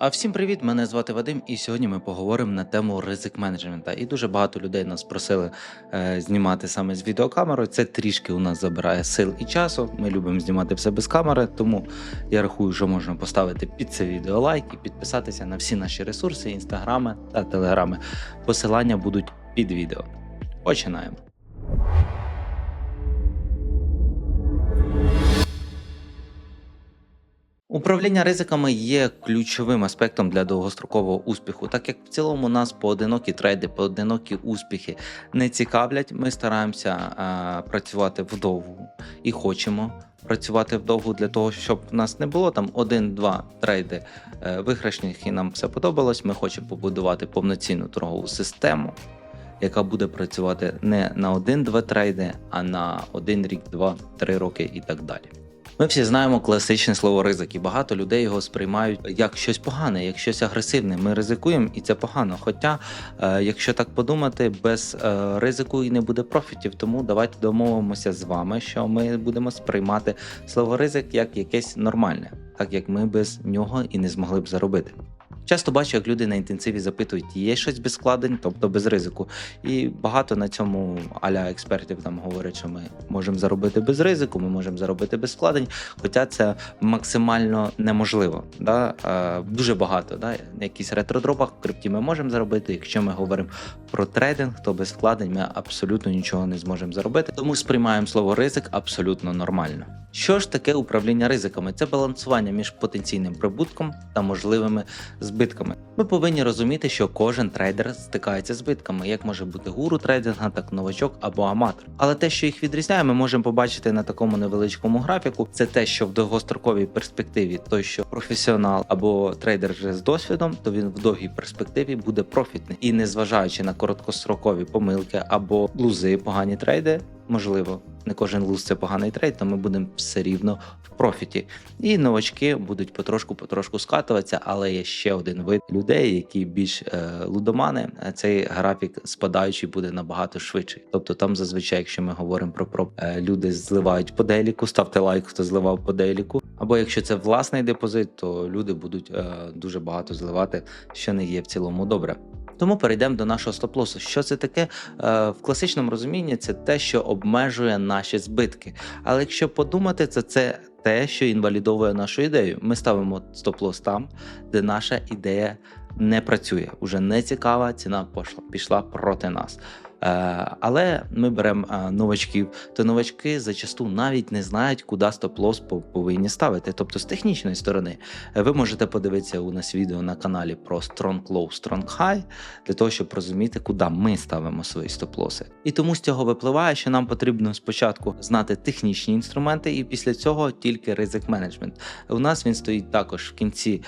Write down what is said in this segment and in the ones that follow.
А всім привіт! Мене звати Вадим, і сьогодні ми поговоримо на тему ризик менеджмента. І дуже багато людей нас просили е, знімати саме з відеокамерою. Це трішки у нас забирає сил і часу. Ми любимо знімати все без камери, тому я рахую, що можна поставити під це відео лайк і підписатися на всі наші ресурси, інстаграми та телеграми. Посилання будуть під відео. Починаємо. Управління ризиками є ключовим аспектом для довгострокового успіху, так як в цілому нас поодинокі трейди, поодинокі успіхи не цікавлять. Ми стараємося е, працювати вдовгу і хочемо працювати вдовгу для того, щоб в нас не було там один-два трейди е, виграшних, і нам все подобалось. Ми хочемо побудувати повноцінну торгову систему. Яка буде працювати не на один-два трейди, а на один рік, два, три роки і так далі. Ми всі знаємо класичне слово ризик, і багато людей його сприймають як щось погане, як щось агресивне. Ми ризикуємо, і це погано. Хоча, е, якщо так подумати, без е, ризику і не буде профітів. Тому давайте домовимося з вами, що ми будемо сприймати слово ризик як якесь нормальне, так як ми без нього і не змогли б заробити. Часто бачу, як люди на інтенсиві запитують, є щось без складень, тобто без ризику. І багато на цьому аля експертів там говорять, що ми можемо заробити без ризику, ми можемо заробити без складень, хоча це максимально неможливо. Да? Е, дуже багато. Да? На якісь ретродропах в крипті ми можемо заробити. Якщо ми говоримо про трейдинг, то без складень ми абсолютно нічого не зможемо заробити. Тому сприймаємо слово ризик абсолютно нормально. Що ж таке управління ризиками? Це балансування між потенційним прибутком та можливими збитками. Ми повинні розуміти, що кожен трейдер стикається з збитками, як може бути гуру трейдинга, так новачок або аматор. Але те, що їх відрізняє, ми можемо побачити на такому невеличкому графіку. Це те, що в довгостроковій перспективі той, що професіонал або трейдер вже з досвідом, то він в довгій перспективі буде профітний. І незважаючи на короткострокові помилки або лузи, погані трейди, можливо, не кожен луз це поганий трейд, то ми будемо все рівно в профіті. І новачки будуть потрошку-потрошку скатуватися, але є ще один вид людей, які більш е, лудомани. Цей графік спадаючий буде набагато швидший. Тобто там зазвичай, якщо ми говоримо про проп, е, люди зливають по деліку, ставте лайк, хто зливав по деліку. Або якщо це власний депозит, то люди будуть е, дуже багато зливати, що не є в цілому добре. Тому перейдемо до нашого стоп-лосу. Що це таке? Е, В класичному розумінні це те, що обмежує наші збитки. Але якщо подумати, це це те, що інвалідовує нашу ідею. Ми ставимо стоп-лос там, де наша ідея не працює, уже не цікава, ціна пішла, пішла проти нас. Е, Але ми беремо е, новачків, то новачки зачасту навіть не знають, куди стоп-лос повинні ставити. Тобто з технічної сторони, Е, ви можете подивитися у нас відео на каналі про Strong Low, Strong High, для того, щоб розуміти, куди ми ставимо свої стоп-лоси. І тому з цього випливає, що нам потрібно спочатку знати технічні інструменти, і після цього тільки ризик менеджмент. У нас він стоїть також в кінці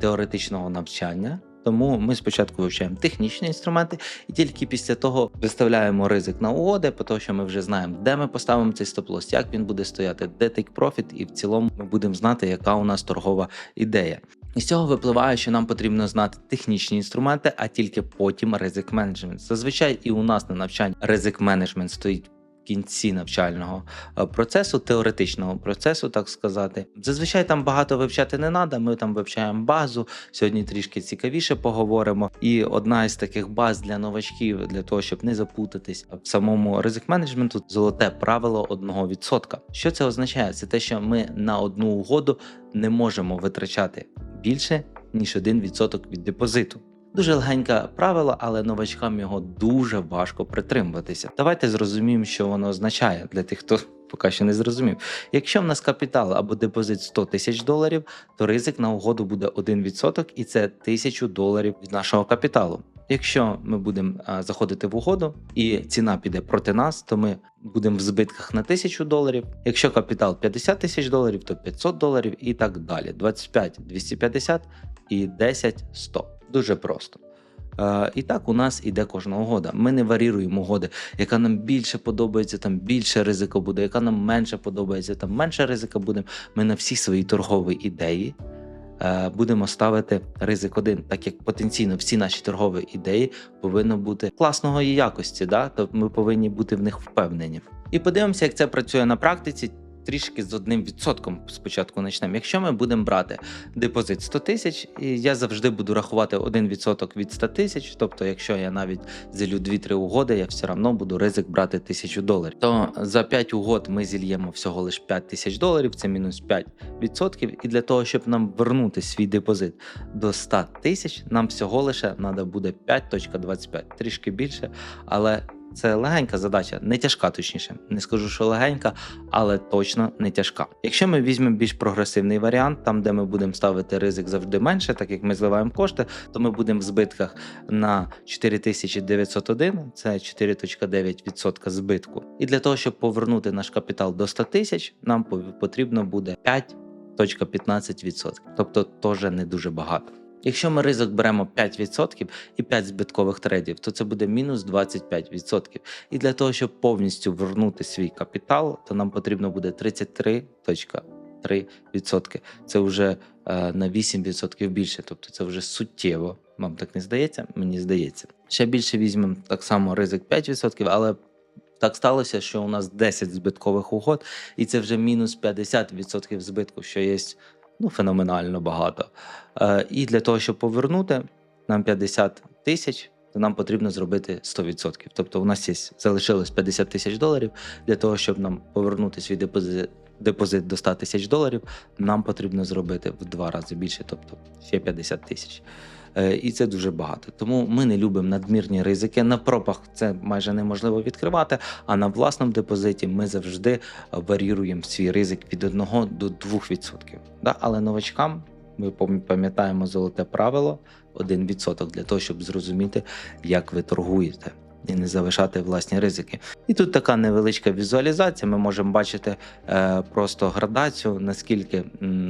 теоретичного навчання. Тому ми спочатку вивчаємо технічні інструменти, і тільки після того виставляємо ризик на угоди, по тому що ми вже знаємо, де ми поставимо цей стоп-лос, як він буде стояти, де take profit, і в цілому ми будемо знати, яка у нас торгова ідея. І з цього випливає, що нам потрібно знати технічні інструменти, а тільки потім ризик менеджмент. Зазвичай і у нас на навчанні ризик менеджмент стоїть. Кінці навчального е, процесу, теоретичного процесу, так сказати. Зазвичай там багато вивчати не треба. Ми там вивчаємо базу. Сьогодні трішки цікавіше поговоримо. І одна із таких баз для новачків, для того, щоб не запутатись в самому ризик менеджменту, золоте правило 1%. Що це означає? Це те, що ми на одну угоду не можемо витрачати більше ніж 1% від депозиту. Дуже легеньке правило, але новачкам його дуже важко притримуватися. Давайте зрозуміємо, що воно означає для тих, хто поки що не зрозумів. Якщо в нас капітал або депозит 100 тисяч доларів, то ризик на угоду буде 1% і це 1000 доларів від нашого капіталу. Якщо ми будемо заходити в угоду і ціна піде проти нас, то ми будемо в збитках на 1000 доларів. Якщо капітал 50 тисяч доларів, то 500 доларів і так далі. 25 250 і 10 100. Дуже просто. Е, і так у нас іде кожна угода. Ми не варіруємо угоди, яка нам більше подобається, там більше ризику буде, яка нам менше подобається, там менше ризика буде. Ми на всі свої торгові ідеї е, будемо ставити ризик один, так як потенційно всі наші торгові ідеї повинні бути класного якості, да? тобто ми повинні бути в них впевнені. І подивимося, як це працює на практиці. Трішки з одним відсотком спочатку почнемо. Якщо ми будемо брати депозит 100 тисяч, я завжди буду рахувати 1% від 100 тисяч. Тобто, якщо я навіть зілю 2-3 угоди, я все одно буду ризик брати 1000 доларів. То за 5 угод ми зільємо всього лише 5 тисяч доларів, це мінус 5%. І для того, щоб нам вернути свій депозит до 100 тисяч, нам всього лише треба буде 5.25, трішки більше, але це легенька задача, не тяжка, точніше. Не скажу, що легенька, але точно не тяжка. Якщо ми візьмемо більш прогресивний варіант, там де ми будемо ставити ризик завжди менше, так як ми зливаємо кошти, то ми будемо в збитках на 4901, це 4.9% збитку. І для того, щоб повернути наш капітал до 100 тисяч, нам потрібно буде 5.15%. Тобто теж не дуже багато. Якщо ми ризик беремо 5% і 5 збиткових трейдів, то це буде мінус 25%. І для того, щоб повністю вернути свій капітал, то нам потрібно буде 33,3%. Це вже е, на 8% більше. Тобто це вже суттєво. Вам так не здається? Мені здається. Ще більше візьмемо так само ризик 5%, але так сталося, що у нас 10 збиткових угод, і це вже мінус 50% збитку, що є ну, феноменально багато. Е, і для того, щоб повернути нам 50 тисяч, то нам потрібно зробити 100%. Тобто у нас є залишилось 50 тисяч доларів. Для того, щоб нам повернути свій депозит, депозит до 100 тисяч доларів, нам потрібно зробити в два рази більше, тобто ще 50 тисяч. Е, І це дуже багато. Тому ми не любимо надмірні ризики. На пропах це майже неможливо відкривати. А на власному депозиті ми завжди варіруємо свій ризик від 1 до 2%. Да? Але новачкам ми пам- пам'ятаємо золоте правило 1% для того, щоб зрозуміти, як ви торгуєте. І не завишати власні ризики. І тут така невеличка візуалізація. Ми можемо бачити е, просто градацію, наскільки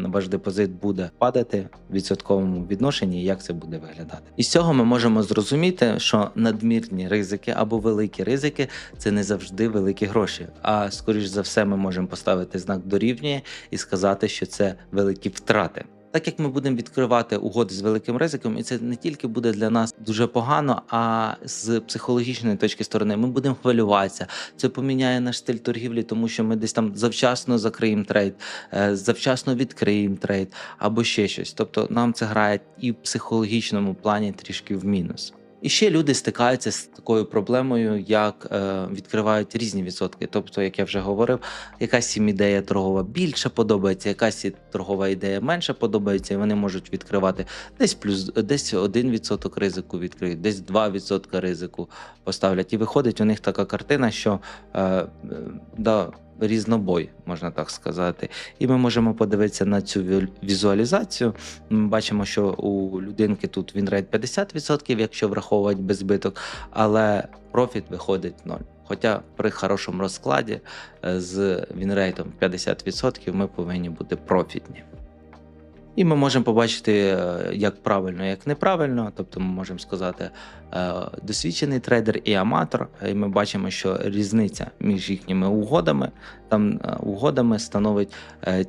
ваш депозит буде падати в відсотковому відношенні, і як це буде виглядати. І з цього ми можемо зрозуміти, що надмірні ризики або великі ризики це не завжди великі гроші. А скоріш за все, ми можемо поставити знак дорівнює і сказати, що це великі втрати. Так як ми будемо відкривати угоди з великим ризиком, і це не тільки буде для нас дуже погано, а з психологічної точки сторони ми будемо хвилюватися. Це поміняє наш стиль торгівлі, тому що ми десь там завчасно закриємо трейд, е, завчасно відкриємо трейд або ще щось. Тобто нам це грає і в психологічному плані трішки в мінус. І ще люди стикаються з такою проблемою, як е, відкривають різні відсотки. Тобто, як я вже говорив, якась їм ідея торгова більше подобається, якась торгова ідея менше подобається, і вони можуть відкривати десь плюс десь 1% ризику відкриють, десь 2% ризику поставлять. І виходить у них така картина, що е, е, да, різнобой, можна так сказати. І ми можемо подивитися на цю ві- візуалізацію. Ми бачимо, що у людинки тут він рейд 50%, якщо враховувати беззбиток, але профіт виходить 0. Хоча при хорошому розкладі е, з вінрейтом 50% ми повинні бути профітні. І ми можемо побачити, е, як правильно, як неправильно. Тобто ми можемо сказати е, досвідчений трейдер і аматор. І ми бачимо, що різниця між їхніми угодами там е, угодами становить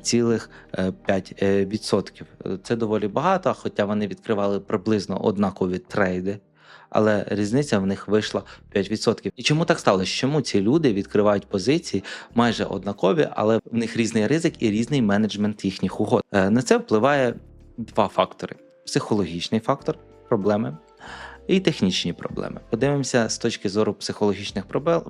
цілих е, 5%. Це доволі багато, хоча вони відкривали приблизно однакові трейди. Але різниця в них вийшла 5%. І чому так сталося? Чому ці люди відкривають позиції майже однакові, але в них різний ризик і різний менеджмент їхніх угод? Е, На це впливає два фактори: психологічний фактор проблеми і технічні проблеми. Подивимося з точки зору психологічних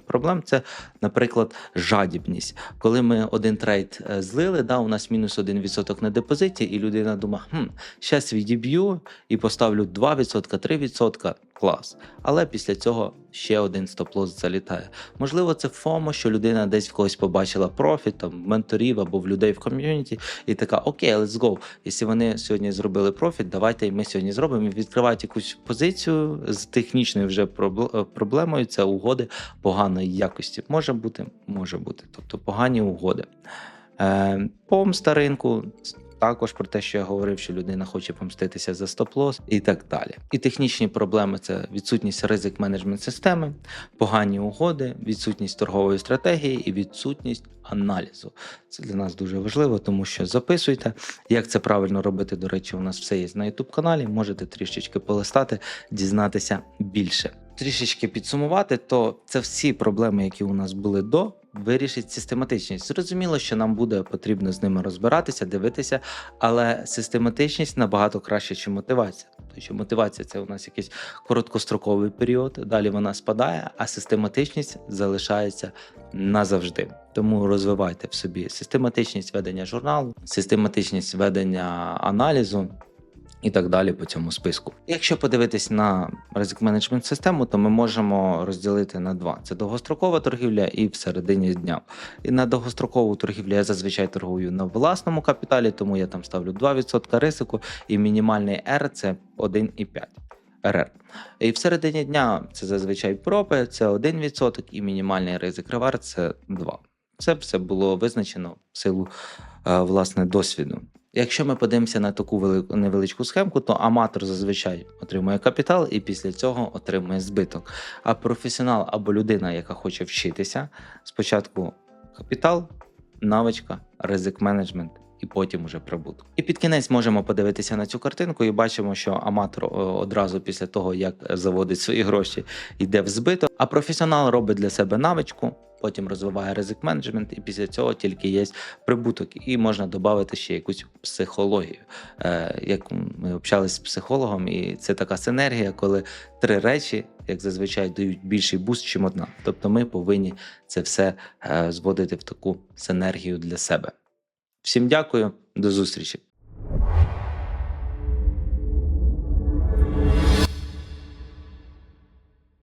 проблем. Це, наприклад, жадібність. Коли ми один трейд е, злили, да, у нас мінус 1% на депозиті, і людина думає, хм, зараз відіб'ю і поставлю 2%, 3%, клас. Але після цього ще один стоп-лосс залітає. Можливо, це ФОМО, що людина десь в когось побачила профіт, там, менторів або в людей в ком'юніті, і така: Окей, let's go. Якщо вони сьогодні зробили профіт, давайте і ми сьогодні зробимо. І відкривають якусь позицію з технічною вже е, проблемою. Це угоди поганої якості. Може бути, може бути. Тобто погані угоди. Е, помста ринку. Також про те, що я говорив, що людина хоче помститися за стоп-лосс і так далі. І технічні проблеми це відсутність ризик менеджмент системи, погані угоди, відсутність торгової стратегії і відсутність аналізу. Це для нас дуже важливо, тому що записуйте, як це правильно робити. До речі, у нас все є на youtube каналі. Можете трішечки полистати, дізнатися більше. Трішечки підсумувати, то це всі проблеми, які у нас були до вирішить систематичність. Зрозуміло, що нам буде потрібно з ними розбиратися, дивитися, але систематичність набагато краще, ніж мотивація. Тому що мотивація це у нас якийсь короткостроковий період, далі вона спадає, а систематичність залишається назавжди. Тому розвивайте в собі систематичність ведення журналу, систематичність ведення аналізу. І так далі по цьому списку. Якщо подивитись на ризик менеджмент систему, то ми можемо розділити на два: це довгострокова торгівля і всередині дня. І на довгострокову торгівлю я зазвичай торгую на власному капіталі, тому я там ставлю 2% ризику, і мінімальний R це 1,5 РР. І в середині дня це зазвичай пропи, це 1%, і мінімальний ризик ревар це 2%. Це все було визначено в силу е, власне досвіду. Якщо ми подивимося на таку велику невеличку схемку, то аматор зазвичай отримує капітал і після цього отримує збиток. А професіонал або людина, яка хоче вчитися, спочатку капітал, навичка, ризик менеджмент. І потім уже прибуток. І під кінець можемо подивитися на цю картинку і бачимо, що аматор е, одразу після того, як заводить свої гроші, йде в збиток, а професіонал робить для себе навичку, потім розвиває ризик менеджмент, і після цього тільки є прибуток. І можна додати ще якусь психологію. Е, Як ми общалися з психологом, і це така синергія, коли три речі, як зазвичай, дають більший буст, чим одна. Тобто ми повинні це все е, зводити в таку синергію для себе. Всім дякую, до зустрічі.